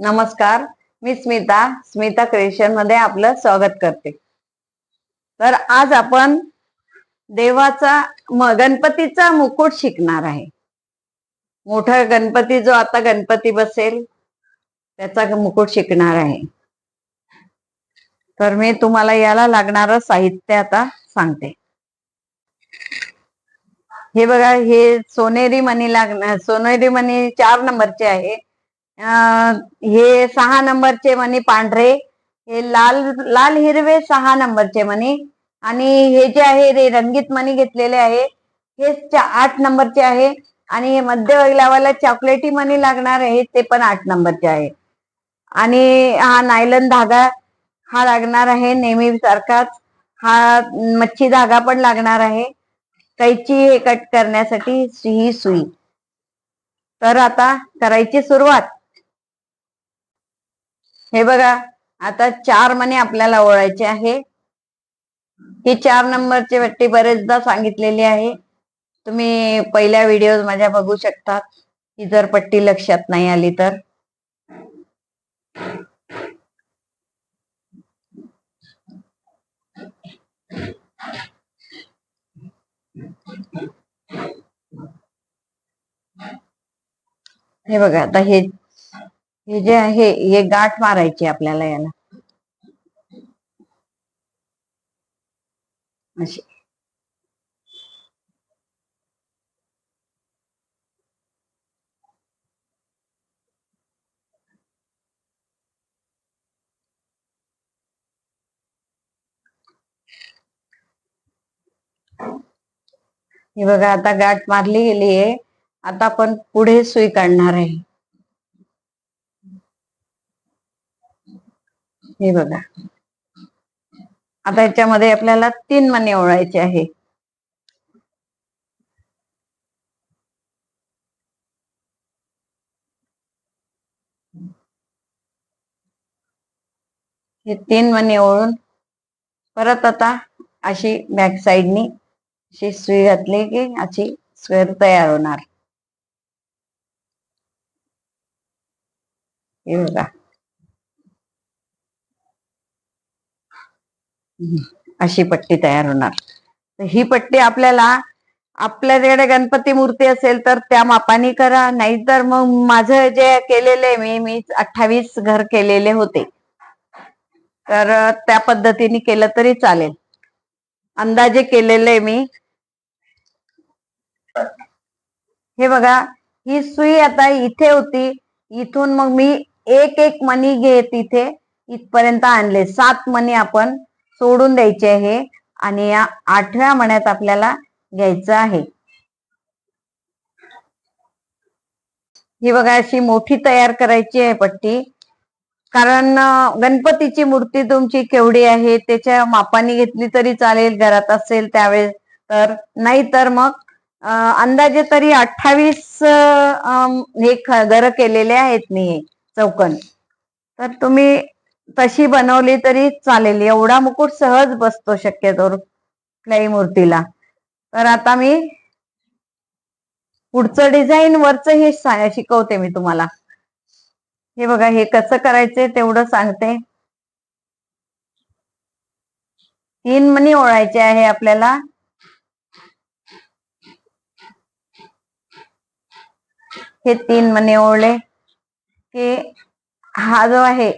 नमस्कार मी स्मिता स्मिता क्रिएशनमध्ये आपलं स्वागत करते. तर आज आपण देवाचा गणपतीचा मुकुट शिकणार आहे. मोठा गणपती जो आता गणपती बसेल त्याचा मुकुट शिकणार आहे. तर मी तुम्हाला याला लागणार साहित्य आता सांगते. हे बघा हे सोनेरी मणी लागणार सोनेरी मणी चार नंबरचे आहे. हे सहा नंबरचे मणी पांढरे हे लाल लाल हिरवे सहा नंबरचे मणी आणि हे जे आहे रे रंगीत मणी घेतलेले आहे. हे आठ नंबरचे आहे. आणि हे मध्यभागी चॉकलेटी मणी लागणार आहे ते पण आठ नंबरचे आहे. आणि हा नायलन धागा हा लागणार आहे नेहमी सारखाच. हा मच्छी धागा पण लागणार आहे. कैची हे कट करण्यासाठी ही सुई. तर आता करायची सुरुवात. हे बघा आता चार मने आपल्याला ओळायचे आहे. ही चार नंबरची पट्टी बरेचदा सांगितलेली आहे. तुम्ही पहिल्या व्हिडिओ माझ्या बघू शकता ही जर पट्टी लक्षात नाही आली तर. हे बघा आता हे हे जे आहे हे गाठ मारायची आपल्याला याला. अशी. हे बघा आता गाठ मारली गेली आहे. आता आपण पुढे सुई काढणार आहे. हे बघा. आता याच्यामध्ये आपल्याला तीन मणी ओळायचे आहे. हे तीन मणी ओळून परत आता अशी बॅक साईडनी अशी सुई घातली की अशी स्क्वेअर तयार होणार. हे बघा. अशी पट्टी तयार होणार. तर ही पट्टी आपल्याला आपल्याकडे गणपती मूर्ती असेल तर त्या मापाने करा. नाहीतर मग माझं जे केलेले मी मी अठ्ठावीस घर केलेले होते. तर त्या पद्धतीने केलं तरी चालेल. अंदाजे केलेले मी. हे बघा ही सुई आता इथे होती. इथून मग मी एक एक मणी घेत इथे. इथपर्यंत आणले. सात मणी आपण सोडून द्यायचे आहे आणि या आठव्या मण्यात आपल्याला घ्यायचं आहे. ही बघा अशी मोठी तयार करायची आहे पट्टी. कारण गणपतीची मूर्ती तुमची केवढी आहे त्याच्या मापाने घेतली तरी चालेल घरात असेल त्यावेळेस तर. नाही तर मग अंदाजे तरी अठ्ठावीस हे घर केलेले आहेत मी हे चौकन. तर तुम्ही तशी बनवली तरी चालेल. एवढा मुकुट सहज बसतो शक्यतो कुठल्याही मूर्तीला तर आता मी पुढचं डिझाईन वरच हे शिकवते मी तुम्हाला. हे बघा हे कसं करायचंय तेवढं सांगते. तीन मनी ओळायचे आहे आपल्याला. हे तीन मनी ओळले की हा जो आहे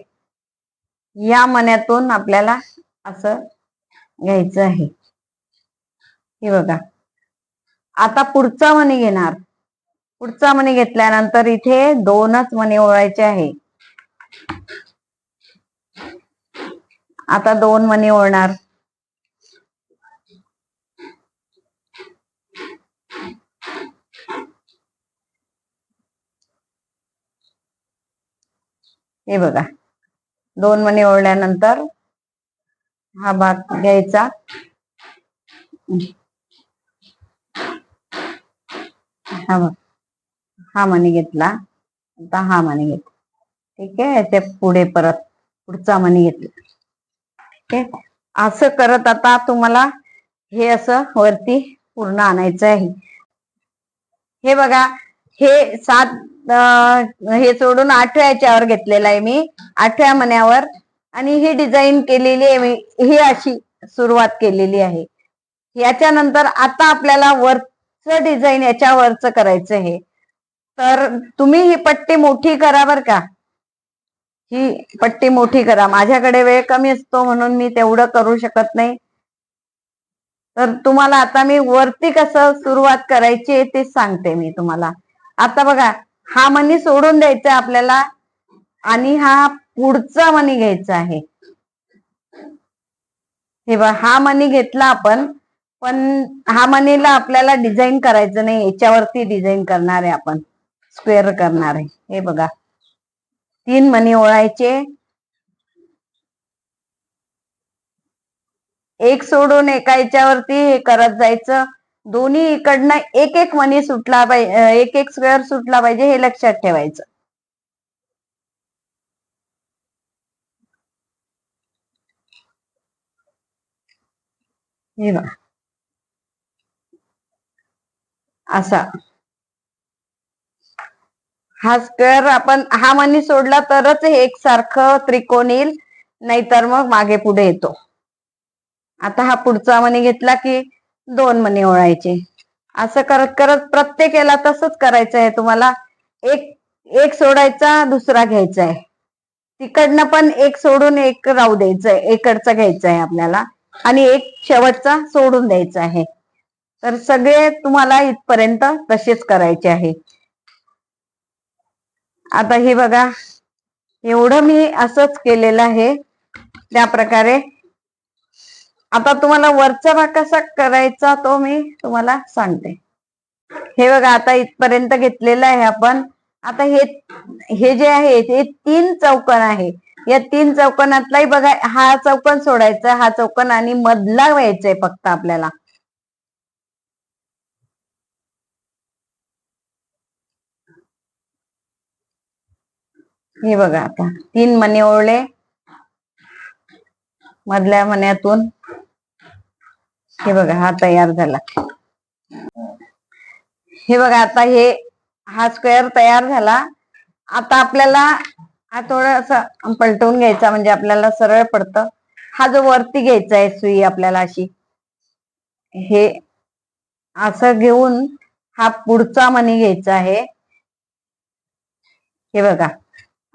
या मण्यातून आपल्याला असं घ्यायचं आहे. हे बघा. आता पुढचा मणी घेणार. पुढचा मणी घेतल्यानंतर इथे दोनच मणी ओळायचे आहे. आता दोन मणी ओळणार. हे बघा. दोन मणी ओळल्यानंतर हा भाग घ्यायचा. हा बघ हा मणी घेतला. आता हा मणी घेतला. ठीक आहे याच्यापुढे परत पुढचा मणी घेतला. ठीक आहे असं करत आता तुम्हाला हे असं वरती पूर्ण आणायचं आहे. हे बघा हे सात हे सोडून आठव्या याच्यावर घेतलेला आहे मी. आठव्या मण्यावर आणि ही डिझाईन केलेली आहे मी. ही अशी सुरुवात केलेली आहे. याच्यानंतर आता आपल्याला वरचं डिझाईन याच्यावरच करायचं आहे. तर तुम्ही ही पट्टी मोठी करा बर का. ही पट्टी मोठी करा. माझ्याकडे वेळ कमी असतो म्हणून मी तेवढं करू शकत नाही. तर तुम्हाला आता मी वरती कसं सुरुवात करायची आहे ते सांगते मी तुम्हाला. आता बघा हा मनी सोडून द्यायचा आपल्याला आणि हा पुढचा मनी घ्यायचा आहे. हे बघा हा मनी घेतला आपण पण हा मनीला आपल्याला डिझाईन करायचं नाही याच्यावरती डिझाईन करणार आहे आपण स्क्वेअर करणार आहे. हे बघा तीन मनी ओळायचे. एक सोडून एका याच्यावरती हे करत जायचं. दोन्ही इकडनं एक एक मनी सुटला पाहिजे एक एक स्क्वेअर सुटला पाहिजे हे लक्षात ठेवायचं. हे बघा. असा. हा स्क्वेअर आपण हा मनी सोडला तरच हे एकसारखं त्रिकोण येईल नाहीतर मग मागे पुढे येतो. आता हा पुढचा मनी घेतला की दोन मणी ओळायचे. असं करत करत प्रत्येकाला तसंच करायचं आहे तुम्हाला एक एक सोडायचा दुसरा घ्यायचा आहे तिकडनं पण एक सोडून एक राहू द्यायचंय. एकडचा घ्यायचा आहे आपल्याला. आणि एक शेवटचा सोडून द्यायचा आहे. तर सगळे तुम्हाला इथपर्यंत तसेच करायचे आहे. आता हे बघा. एवढं मी असंच केलेलं आहे. त्या प्रकारे आता तुम्हाला वरचा भाग कसा करायचा तो मी तुम्हाला सांगते. हे बघा आता इथपर्यंत घेतलेलं आहे आपण. आता हे हे जे आहे हे तीन चौकन आहे. या तीन चौकनातलाही बघा हा चौकन सोडायचा हा चौकन आणि मधला व्हायचंय फक्त आपल्याला. हे बघा आता तीन मने ओळले. मधल्या मण्यातून हे बघा हा तयार झाला. हे बघा आता हे हा स्क्वेअर तयार झाला. आता आपल्याला हा थोडासा पलटवून घ्यायचा म्हणजे आपल्याला सरळ पडतं. हा जो वरती घ्यायचा आहे सुई आपल्याला अशी हे असं घेऊन हा पुढचा मणी घ्यायचा आहे. हे बघा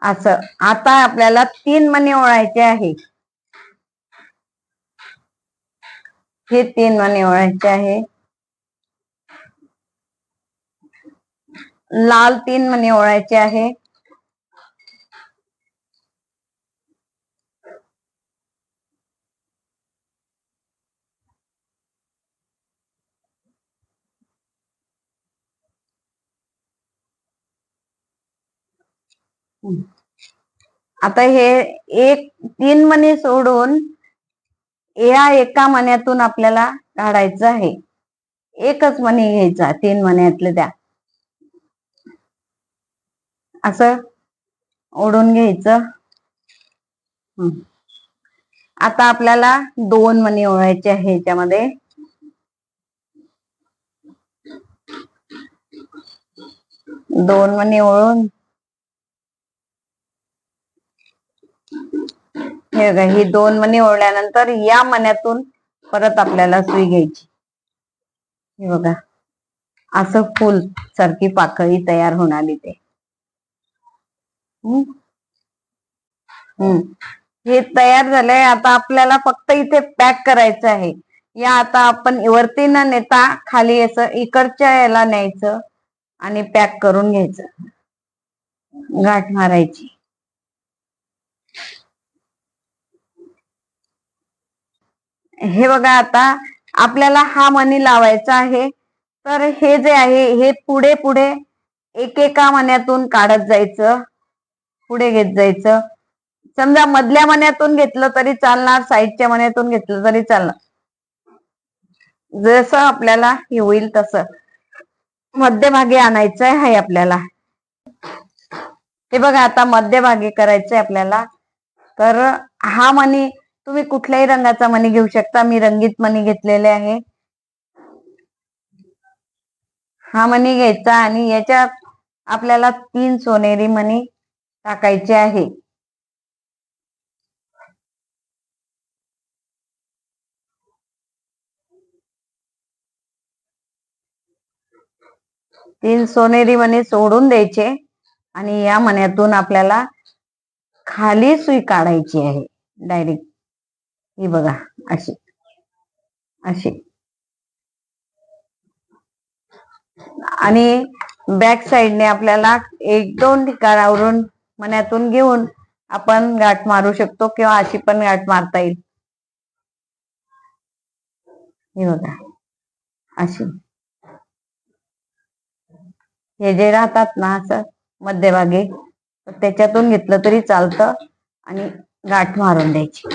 असं. आता आपल्याला तीन मणी ओळायचे आहे. हे तीन मणी ओळायचे आहे. लाल तीन मणी ओळायचे आहे. आता हे एक तीन मणी सोडून या एका मण्यातून आपल्याला काढायचं आहे. एकच मणी घ्यायचा तीन मण्यातले द्या. असं ओढून घ्यायचं. आता आपल्याला दोन मणी ओळायचे आहे याच्यामध्ये. दोन मणी ओळून हे बघा ही दोन मणी ओढल्यानंतर या मण्यातून परत आपल्याला सुई घ्यायची. हे बघा असं फुल सारखी पाकळी तयार होणार इथे. हे तयार झालंय आता आपल्याला फक्त इथे पॅक करायचं आहे. या आता आपण वरती न नेता खाली असं इकडच्या याला न्यायचं आणि पॅक करून घ्यायचं. गाठ मारायची. हे बघा आता आपल्याला हा मनी लावायचा आहे. तर हे जे आहे हे पुढे पुढे एकेका मण्यातून काढत जायचं. पुढे घेत जायचं. समजा मधल्या मण्यातून घेतलं तरी चालणार साईडच्या मण्यातून घेतलं तरी चालणार. जसं आपल्याला हे होईल तसं. मध्यभागी आणायचं आहे आपल्याला. हे बघा आता मध्यभागी करायचंय आपल्याला. तर हा मनी तुम्ही कुठल्याही रंगाचा मणी घेऊ शकता. मी रंगीत मणी घेतलेले आहे. हा मणी घ्यायचा आणि याच्या आपल्याला तीन सोनेरी मणी टाकायचे आहे. तीन सोनेरी मणी सोडून द्यायचे आणि या मण्यातून आपल्याला खाली सुई काढायची आहे. डायरेक्ट. ही बघा अशी अशी आणि बॅक साइडने आपल्याला एक दोन ठिकाणावरून मण्यातून घेऊन आपण गाठ मारू शकतो किंवा अशी पण गाठ मारता येईल. हे बघा. अशी. हे जे राहतात ना असं मध्यभागी त्याच्यातून घेतलं तरी चालतं आणि गाठ मारून द्यायची.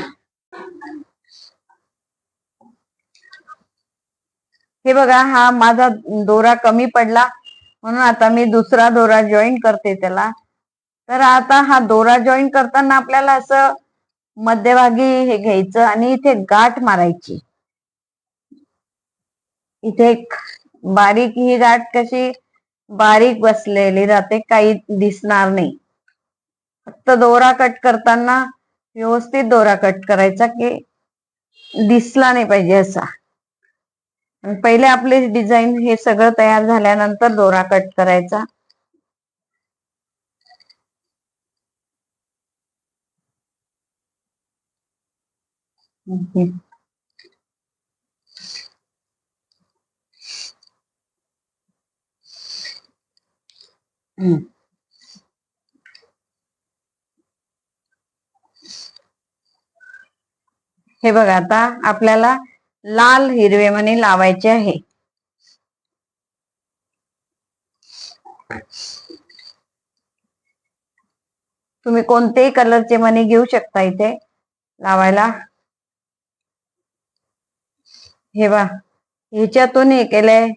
हे बघा हा माझा दोरा कमी पडला. म्हणून आता मी दुसरा दोरा जॉईन करते त्याला. तर आता हा दोरा जॉईन करताना आपल्याला असं मध्यभागी हे घ्यायचं आणि इथे गाठ मारायची. इथे बारीक ही गाठ कशी बारीक बसलेली जाते काही दिसणार नाही. फक्त दोरा कट करताना व्यवस्थित दोरा कट करायचा की दिसला नाही पाहिजे असा. पहिले आपले डिझाईन हे सगळं तयार झाल्यानंतर दोरा कट करायचा. हे बघा आता आपल्याला लाल हिरवे मणी लावायचे आहे. तुम्ही कोणतेही कलरचे मणी घेऊ शकता इथे लावायला. हे बा ह्याच्यातून हे केलंय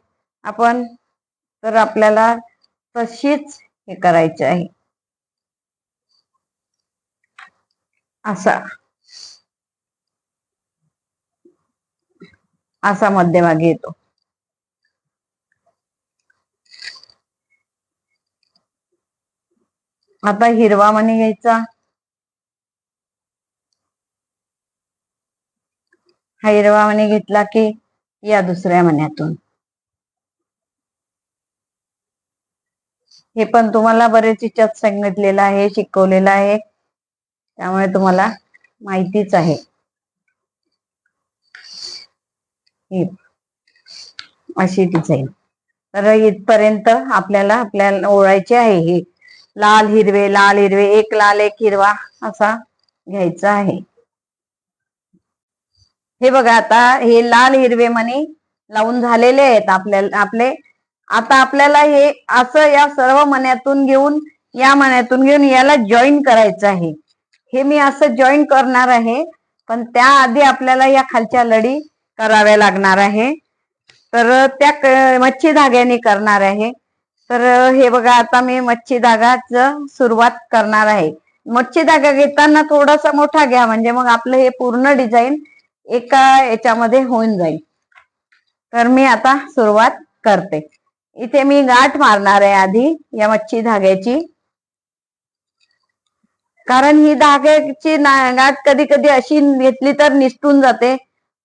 आपण तर आपल्याला तशीच हे करायचे आहे. असा. असा मध्यभागी येतो. आता हिरवा मणी घ्यायचा. हा हिरवा मणी घेतला की या दुसऱ्या मण्यातून. हे पण तुम्हाला बरेच हिच्यात सांगितलेलं आहे शिकवलेलं आहे. त्यामुळे तुम्हाला माहितीच आहे. हे अशी डिझाईन तर इथपर्यंत आपल्याला आपल्याला ओळायचे आहे हे. लाल हिरवे लाल हिरवे एक लाल एक हिरवा असा घ्यायचा आहे. हे बघा आता हे लाल हिरवे मणी लावून झालेले आहेत आपल्याला आपले. आता आपल्याला हे असं या सर्व मण्यातून घेऊन या मण्यातून घेऊन याला जॉईन करायचं आहे. हे मी असं जॉईन करणार आहे पण त्याआधी आपल्याला या खालच्या लढी कराव्या लागणार आहे. तर त्या मच्छी धाग्याने करणार आहे. तर हे बघा आता मी मच्छी धागाच सुरुवात करणार आहे. मच्छी धागा घेताना थोडासा मोठा घ्या म्हणजे मग आपलं हे पूर्ण डिझाईन एका याच्यामध्ये होऊन जाईल. तर मी आता सुरुवात करते. इथे मी गाठ मारणार आहे आधी या मच्छी धाग्याची कारण ही धाग्याची गाठ कधी कधी अशी घेतली तर निसटून जाते.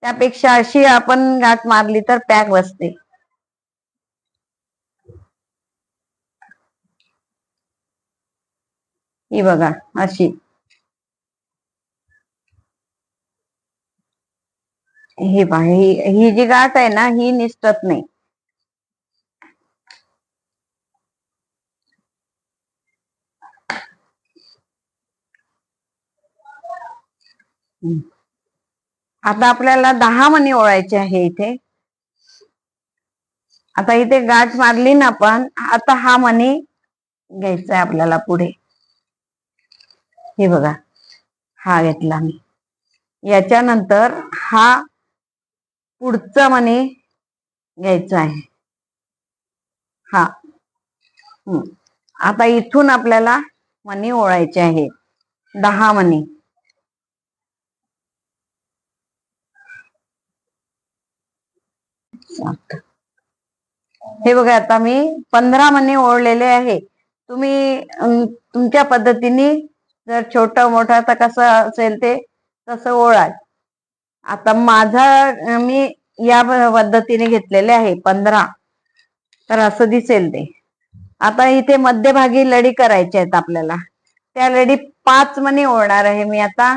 त्यापेक्षा अशी आपण गाठ मारली तर पॅक बसते. ही बघा अशी. ही पहा ही ही जी गाठ आहे ना ही निसटत नाही. हम्म. आता आपल्याला दहा मणी ओळायचे आहे इथे. आता इथे गाठ मारली ना आपण आता हा मणी घ्यायचा आहे आपल्याला पुढे. हे बघा हा घेतला मी. याच्यानंतर हा पुढचा मणी घ्यायचा आहे. हा. आता इथून आपल्याला मणी ओळायचे आहे दहा मणी. हे बघा आता मी पंधरा मणी ओढलेले आहे. तुम्ही तुमच्या पद्धतीने जर छोट मोठा तर कसं असेल ते तसं ओळाल आता माझा मी या पद्धतीने घेतलेले आहे पंधरा. तर असं दिसेल ते. आता इथे मध्यभागी लढी करायच्या आहेत आपल्याला. त्या लढी पाच मणी ओढणार आहे मी आता.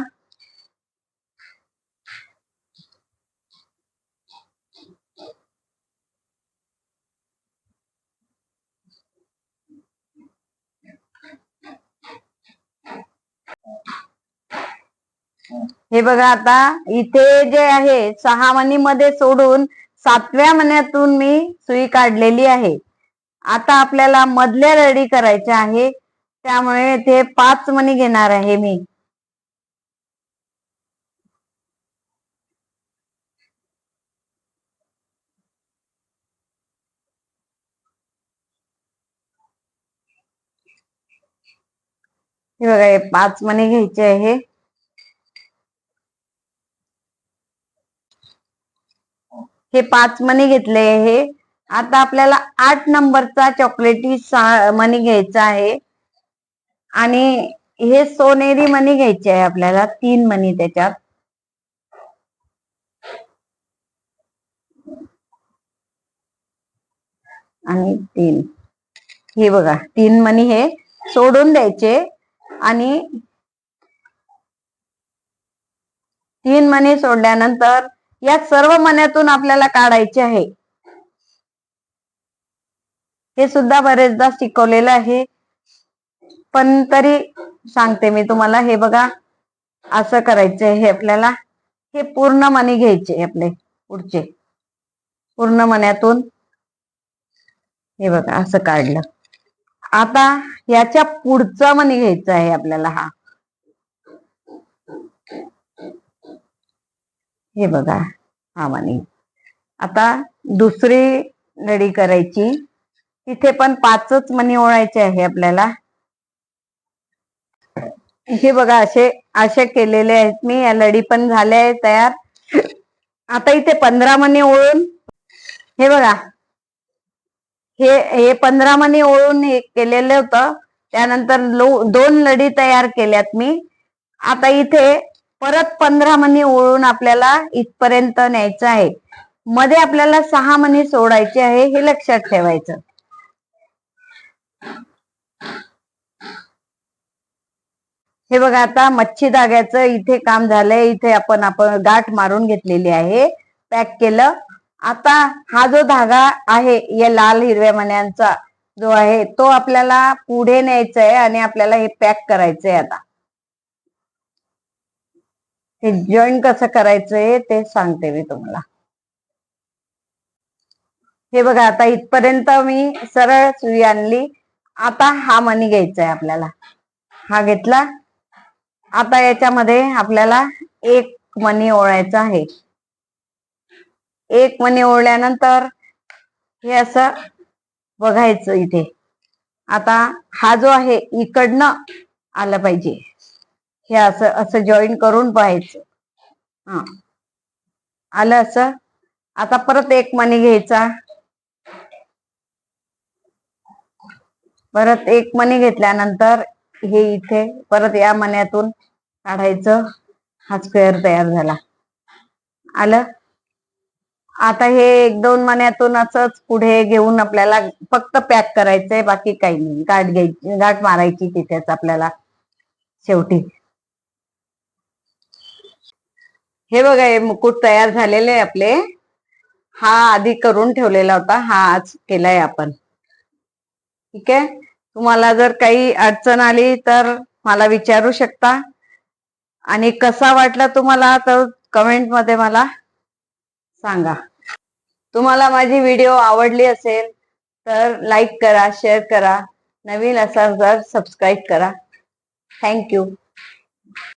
हे बघा आता इथे जे आहे सहा मणी मध्ये सोडून सातव्या मण्यातून मी सुई काढलेली आहे. आता आपल्याला मधल्या रेडी करायच्या आहे त्यामुळे ते पाच मणी घेणार आहे मी. हे बघा हे पाच मणी घ्यायचे आहे. हे पाच मणी घेतले आहे. आता आपल्याला आठ नंबरचा चॉकलेटी मणी घ्यायचा आहे. आणि हे सोनेरी मणी घ्यायचे आहे आपल्याला तीन मणी त्याच्यात. आणि तीन. हे बघा तीन मणी हे सोडून द्यायचे. आणि तीन मणी सोडल्यानंतर या सर्व मण्यातून आपल्याला काढायचे आहे. हे सुद्धा बरेचदा शिकवलेलं आहे. पण तरी सांगते मी तुम्हाला हे बघा असं करायचं हे आपल्याला. हे पूर्ण मणी घ्यायचे आपले पुढचे. पूर्ण मण्यातून. हे बघा असं काढलं. आता याच्या पुढचा मणी घ्यायचा आहे आपल्याला हा. हे बघा हा मणी आता दुसरी लढी करायची. तिथे पण पाचच मणी ओळायचे आहे आपल्याला. हे बघा असे असे केलेले आहेत मी. या लढी पण झाल्या आहे तयार. आता इथे पंधरा मणी ओळून हे बघा. हे हे पंधरा मणी ओळून हे केलेलं होतं. त्यानंतर लो- दोन लढी तयार केल्यात मी. आता इथे परत पंधरा मणी ओळून आपल्याला इथपर्यंत न्यायचं आहे. मध्ये आपल्याला सहा मणी सोडायचे आहे हे लक्षात ठेवायचं. हे बघा आता मच्छी धाग्याचं इथे काम झालंय. इथे आपण आपण गाठ मारून घेतलेली आहे. पॅक केलं. आता हा जो धागा आहे या लाल हिरव्या मण्यांचा जो आहे तो आपल्याला पुढे न्यायचा आहे आणि आपल्याला हे पॅक करायचंय आता. हे जॉईन कसं करायचंय ते सांगते मी तुम्हाला. हे बघा आता इथपर्यंत मी सरळ सुई आणली. आता हा मणी घ्यायचा आहे आपल्याला. हा घेतला. आता याच्यामध्ये आपल्याला एक मणी ओळायचा आहे. एक मणी ओढल्यानंतर हे असं बघायचं इथे. आता हा जो आहे इकडनं आलं पाहिजे. हे असं असं जॉईन करून पाहायचं. हा. आलं असं. आता परत एक मणी घ्यायचा. परत एक मणी घेतल्यानंतर हे इथे परत या मण्यातून काढायचं. हा स्क्वेअर तयार झाला. आलं? आता हे एक दोन महिन्यातूनच असंच पुढे घेऊन आपल्याला फक्त पॅक करायचंय बाकी काही नाही. गाठ घ्यायची गाठ मारायची तिथेच आपल्याला शेवटी. हे बघा हे मुकुट तयार झालेले आपले. हा आधी करून ठेवलेला होता हा आज केलाय आपण. ठीक आहे? तुम्हाला जर काही अडचण आली तर मला विचारू शकता. आणि कसा वाटला तुम्हाला तर कमेंटमध्ये मला सांगा. तुम्हाला माझी व्हिडिओ आवडली असेल तर लाईक करा शेअर करा. नवीन असाल तर सबस्क्राईब करा. थँक्यू